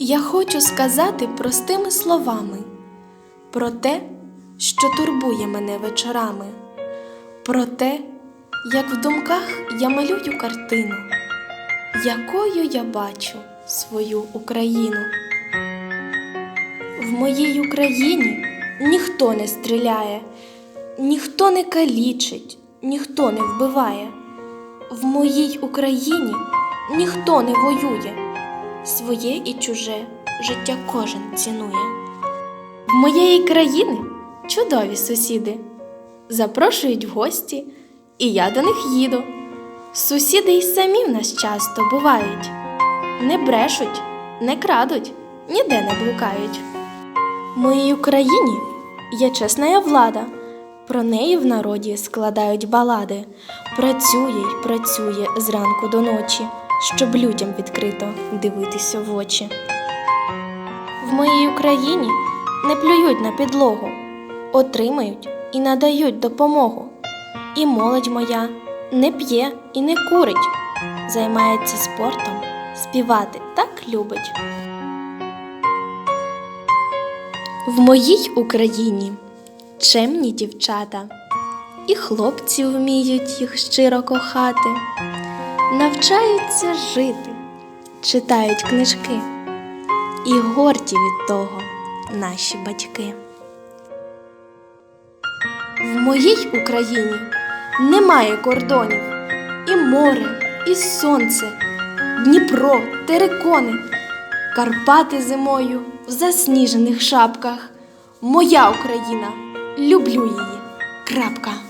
Я хочу сказати простими словами про те, що турбує мене вечорами, про те, як в думках я малюю картину, якою я бачу свою Україну. В моїй Україні ніхто не стріляє, ніхто не калічить, ніхто не вбиває. В моїй Україні ніхто не воює, своє і чуже життя кожен цінує. В моєї країни чудові сусіди запрошують в гості, і я до них їду. Сусіди й самі в нас часто бувають, не брешуть, не крадуть, ніде не блукають. Моїй Україні є чесна влада. Про неї в народі складають балади. Працює й працює зранку до ночі, щоб людям відкрито дивитися в очі. В моїй Україні не плюють на підлогу, отримають і надають допомогу. І молодь моя не п'є і не курить, займається спортом, співати так любить. В моїй Україні чемні дівчата, і хлопці вміють їх щиро кохати, навчаються жити, читають книжки, і горді від того наші батьки. В моїй Україні немає кордонів, і море, і сонце, Дніпро, терикони, Карпати зимою в засніжених шапках. Моя Україна, люблю її. Крапка.